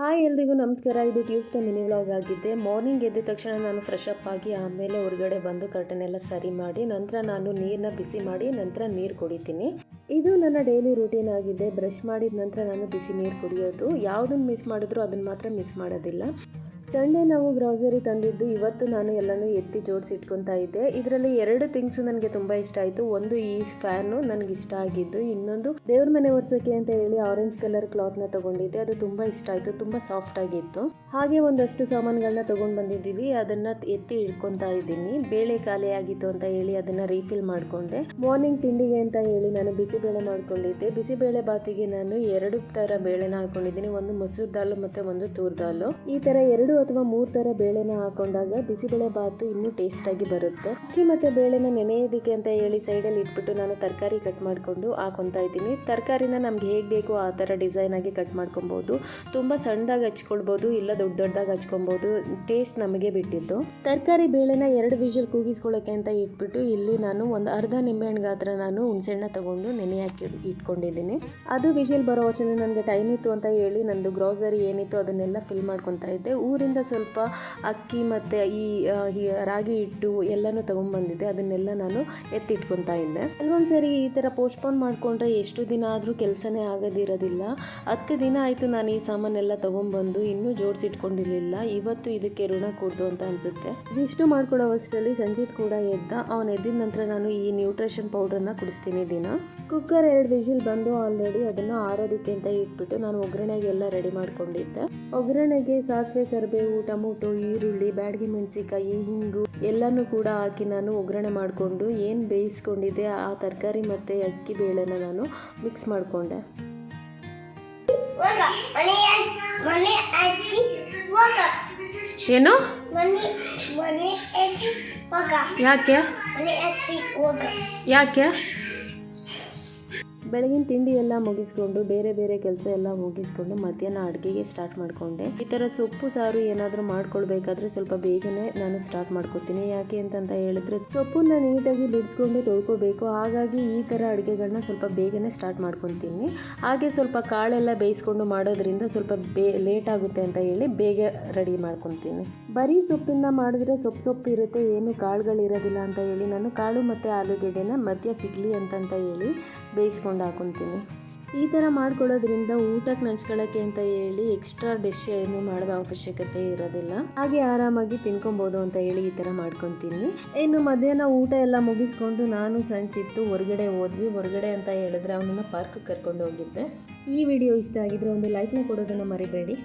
Hi ಎಲ್ರಿಗೂ ನಮಸ್ಕಾರ. ಇದು ಟ್ಯೂಸ್ಡೇ ಮಿನಿ ವ್ಲಾಗ್ ಆಗಿದ್ದೆ. ಮಾರ್ನಿಂಗ್ ಎದ್ದ ತಕ್ಷಣ ನಾನು ಫ್ರೆಶ್ ಅಪ್ ಆಗಿ ಆಮೇಲೆ ಹೊರಗಡೆ ಬಂದು ಕರ್ಟನ್ ಎಲ್ಲ ಸರಿ ಮಾಡಿ, ನಂತರ ನಾನು ನೀರನ್ನ ಬಿಸಿ ಮಾಡಿ, ನಂತರ ನೀರು ಕುಡಿತೀನಿ. ಇದು ನನ್ನ ಡೈಲಿ ರೂಟೀನ್ ಆಗಿದೆ. ಬ್ರಷ್ ಮಾಡಿದ ನಂತರ ನಾನು ಬಿಸಿ ನೀರು ಕುಡಿಯೋದು. ಯಾವುದನ್ನು ಮಿಸ್ ಮಾಡಿದ್ರು ಅದನ್ನು ಮಾತ್ರ ಮಿಸ್ ಮಾಡೋದಿಲ್ಲ. ಸಂಡೇ ನಾವು ಗ್ರಾಸರಿ ತಂದಿದ್ದು ಇವತ್ತು ನಾನು ಎಲ್ಲನೂ ಎತ್ತಿ ಜೋಡಿಸಿ ಇದ್ದೆ. ಇದರಲ್ಲಿ ಎರಡು ಥಿಂಗ್ಸ್ ನನಗೆ ತುಂಬ ಇಷ್ಟ ಆಯಿತು. ಒಂದು ಈ ಫ್ಯಾನು ನನಗೆ ಇಷ್ಟ ಆಗಿದ್ದು, ಇನ್ನೊಂದು ದೇವ್ರ ಮನೆ ಒರೆಸೋಕೆ ಅಂತ ಹೇಳಿ ಆರೆಂಜ್ ಕಲರ್ ಕ್ಲಾತ್ನ ತಗೊಂಡಿದ್ದೆ. ಅದು ತುಂಬ ಇಷ್ಟ ಆಯಿತು, ತುಂಬ ಸಾಫ್ಟ್ ಆಗಿತ್ತು. ಹಾಗೆ ಒಂದಷ್ಟು ಸಾಮಾನುಗಳನ್ನ ತೊಗೊಂಡು ಬಂದಿದ್ದೀವಿ. ಅದನ್ನು ಎತ್ತಿ ಇಟ್ಕೊತಾ ಇದ್ದೀನಿ. ಬೇಳೆ ಖಾಲಿ ಆಗಿತ್ತು ಅಂತ ಹೇಳಿ ಅದನ್ನು ರೀಫಿಲ್ ಮಾಡಿಕೊಂಡೆ. ಮಾರ್ನಿಂಗ್ ತಿಂಡಿಗೆ ಅಂತ ಹೇಳಿ ನಾನು ಬಿಸಿಬೇಳೆ ಮಾಡ್ಕೊಂಡಿದ್ದೆ. ಬಿಸಿಬೇಳೆ ಬಾತಿಗೆ ನಾನು ಎರಡು ಥರ ಬೇಳೆನ ಹಾಕೊಂಡಿದ್ದೀನಿ. ಒಂದು ಮೊಸರು ದಾಲು ಮತ್ತು ಒಂದು ತೂರ್ ದಾಲು. ಈ ಥರ ಎರಡು ಅಥವಾ ಮೂರು ಥರ ಬೇಳೆನ ಹಾಕೊಂಡಾಗ ಬಿಸಿಬೇಳೆ ಬಾತು ಇನ್ನೂ ಟೇಸ್ಟಾಗಿ ಬರುತ್ತೆ. ಅಕ್ಕಿ ಮತ್ತು ಬೇಳೆನ ನೆನೆಯೋದಕ್ಕೆ ಅಂತ ಹೇಳಿ ಸೈಡಲ್ಲಿ ಇಟ್ಬಿಟ್ಟು ನಾನು ತರಕಾರಿ ಕಟ್ ಮಾಡಿಕೊಂಡು ಹಾಕೊತಾ ಇದ್ದೀನಿ. ತರಕಾರಿನ ನಮ್ಗೆ ಹೇಗೆ ಬೇಕು ಆ ಥರ ಡಿಸೈನ್ ಆಗಿ ಕಟ್ ಮಾಡ್ಕೊಬೋದು. ತುಂಬ ಸಣ್ಣದಾಗಿ ಹಚ್ಕೊಳ್ಬೋದು, ಇಲ್ಲ ದೊಡ್ಡ ದೊಡ್ಡದಾಗಿ ಹಚ್ಕೊಬೋದು ಟೇಸ್ಟ್ ನಮಗೆ ಬಿಟ್ಟಿದ್ದು. ತರಕಾರಿ ಬೇಳೆನ ಎರಡು ವಿಷಲ್ ಕೂಗಿಸ್ಕೊಳ್ಳೋಕೆ ಅಂತ ಇಟ್ಬಿಟ್ಟು ಇಲ್ಲಿ ನಾನು ಒಂದು ಅರ್ಧ ನಿಂಬೆಹಣ್ಣು ಗಾತ್ರ ನಾನು ಹುಣಸೆಹಣ್ಣ ತೊಗೊಂಡು ನೆನೆ ಹಾಕಿ ಇಟ್ಕೊಂಡಿದ್ದೀನಿ. ಅದು ವಿಷಲ್ ಬರೋ ವರ್ಷದಲ್ಲಿ ನನಗೆ ಟೈಮ್ ಇತ್ತು ಅಂತ ಹೇಳಿ ನಂದು ಗ್ರೋಸರಿ ಏನಿತ್ತು ಅದನ್ನೆಲ್ಲ ಫಿಲ್ ಮಾಡ್ಕೊತಾ ಇದ್ದೆ. ಊರಿಂದ ಸ್ವಲ್ಪ ಅಕ್ಕಿ ಮತ್ತು ಈ ರಾಗಿ ಹಿಟ್ಟು ಎಲ್ಲನೂ ತೊಗೊಂಬಂದಿದ್ದೆ ಅದನ್ನೆಲ್ಲ ನಾನು ಎತ್ತಿಟ್ಕೊತಾ ಇದ್ದೆ. ಕೆಲವೊಂದು ಸರಿ ಈ ಥರ ಪೋಸ್ಟ್ಪೋನ್ ಮಾಡಿಕೊಂಡ್ರೆ ಎಷ್ಟು ದಿನ ಆದರೂ ಕೆಲಸನೇ ಆಗೋದಿರೋದಿಲ್ಲ. ಹತ್ತು ದಿನ ಆಯಿತು ನಾನು ಈ ಸಾಮಾನೆಲ್ಲ ತೊಗೊಂಬಂದು ಇನ್ನೂ ಜೋಡಿಸಿಟ್ಕೊಂಡಿರಲಿಲ್ಲ. ಇವತ್ತು ಇದಕ್ಕೆ ಋಣ ಕೊಡ್ದು ಅಂತ ಅನಿಸುತ್ತೆ. ಇದಿಷ್ಟು ಮಾಡ್ಕೊಳ್ಳೋ ಅಷ್ಟರಲ್ಲಿ ಸಂಜಿತ್ ಕೂಡ ಎದ್ದ. ಅವನು ಎದ್ದಿದ ನಂತರ ನಾನು ಈ ನ್ಯೂಟ್ರಿಷನ್ ಪೌಡ್ರನ್ನ ಕುಡಿಸ್ತೀನಿ ದಿನ. ಕುಕ್ಕರ್ ಎರಡು ವಿಜಿಲ್ ಬಂದು ಆಲ್ರೆಡಿ ಅದನ್ನು ಆರೋದಕ್ಕೆ ಅಂತ ಇಟ್ಬಿಟ್ಟು ನಾನು ಒಗ್ಗರಣೆಗೆಲ್ಲ ರೆಡಿ ಮಾಡ್ಕೊಂಡಿದ್ದೆ. ಒಗ್ಗರಣೆಗೆ ಸಾಸಿವೆ ಕರಿಬೇವು ಟೊಮೊಟೊ ಈರುಳ್ಳಿ ಬ್ಯಾಡಗಿ ಮೆಣಸಿಕಾಯಿ ಹಿಂಗು ಎಲ್ಲನೂ ಕೂಡ ಹಾಕಿ ನಾನು ಒಗ್ಗರಣೆ ಮಾಡಿಕೊಂಡು ಏನು ಬೇಯಿಸ್ಕೊಂಡಿದ್ದೆ ಆ ತರಕಾರಿ ಮತ್ತು ಅಕ್ಕಿ ಬೇಳೆನ ನಾನು ಮಿಕ್ಸ್ ಮಾಡಿಕೊಂಡೆ. ಏನು? ಯಾಕೆ? ಯಾಕೆ? ಬೆಳಗಿನ ತಿಂಡಿ ಎಲ್ಲ ಮುಗಿಸ್ಕೊಂಡು ಬೇರೆ ಬೇರೆ ಕೆಲಸ ಎಲ್ಲ ಮುಗಿಸ್ಕೊಂಡು ಮಧ್ಯಾಹ್ನ ಅಡುಗೆಗೆ ಸ್ಟಾರ್ಟ್ ಮಾಡಿಕೊಂಡೆ. ಈ ಥರ ಸೊಪ್ಪು, ಸಾರು ಏನಾದರೂ ಮಾಡ್ಕೊಳ್ಬೇಕಾದ್ರೆ ಸ್ವಲ್ಪ ಬೇಗನೆ ನಾನು ಸ್ಟಾರ್ಟ್ ಮಾಡ್ಕೊತೀನಿ. ಯಾಕೆ ಅಂತಂತ ಹೇಳಿದ್ರೆ ಸೊಪ್ಪನ್ನ ನೀಟಾಗಿ ಬಿಡಿಸ್ಕೊಂಡು ತೊಳ್ಕೊಬೇಕು. ಹಾಗಾಗಿ ಈ ಥರ ಅಡುಗೆಗಳನ್ನ ಸ್ವಲ್ಪ ಬೇಗನೆ ಸ್ಟಾರ್ಟ್ ಮಾಡ್ಕೊತೀನಿ. ಹಾಗೆ ಸ್ವಲ್ಪ ಕಾಳೆಲ್ಲ ಬೇಯಿಸ್ಕೊಂಡು ಮಾಡೋದ್ರಿಂದ ಸ್ವಲ್ಪ ಬೇ ಲೇಟ್ ಆಗುತ್ತೆ ಅಂತ ಹೇಳಿ ಬೇಗ ರೆಡಿ ಮಾಡ್ಕೊತೀನಿ. ಬರೀ ಸೊಪ್ಪಿಂದ ಮಾಡಿದ್ರೆ ಸೊಪ್ಪು ಸೊಪ್ಪು ಇರುತ್ತೆ. ಏನು ಕಾಳುಗಳಿರೋದಿಲ್ಲ ಅಂತ ಹೇಳಿ ನಾನು ಕಾಳು ಮತ್ತು ಆಲೂಗೆಡ್ಡೆನ ಮಧ್ಯ ಸಿಗಲಿ ಅಂತಂತ ಹೇಳಿ ಬೇಯಿಸ್ಕೊಂಡು. ಹಾಕೊತೀನಿ. ಈ ಥರ ಮಾಡ್ಕೊಳ್ಳೋದ್ರಿಂದ ಊಟಕ್ಕೆ ನಂಚ್ಕೊಳ್ಳೋಕ್ಕೆ ಅಂತ ಹೇಳಿ ಎಕ್ಸ್ಟ್ರಾ ಡಿಶ್ ಏನು ಮಾಡುವ ಅವಶ್ಯಕತೆ ಇರೋದಿಲ್ಲ. ಹಾಗೆ ಆರಾಮಾಗಿ ತಿನ್ಕೊಬೋದು ಅಂತ ಹೇಳಿ ಈ ಥರ ಮಾಡ್ಕೊತೀನಿ. ಇನ್ನು ಮಧ್ಯಾಹ್ನ ಊಟ ಎಲ್ಲ ಮುಗಿಸ್ಕೊಂಡು ನಾನು ಸಂಚಿತ್ತು ಹೊರಗಡೆ ಹೋದ್ವಿ. ಹೊರಗಡೆ ಅಂತ ಹೇಳಿದ್ರೆ ಅವನನ್ನು ಪಾರ್ಕ್ ಕರ್ಕೊಂಡು ಹೋಗಿದ್ದೆ. ಈ ವಿಡಿಯೋ ಇಷ್ಟ ಆಗಿದ್ರೆ ಒಂದು ಲೈಕ್ನ ಕೊಡೋದನ್ನು ಮರಿಬೇಡಿ.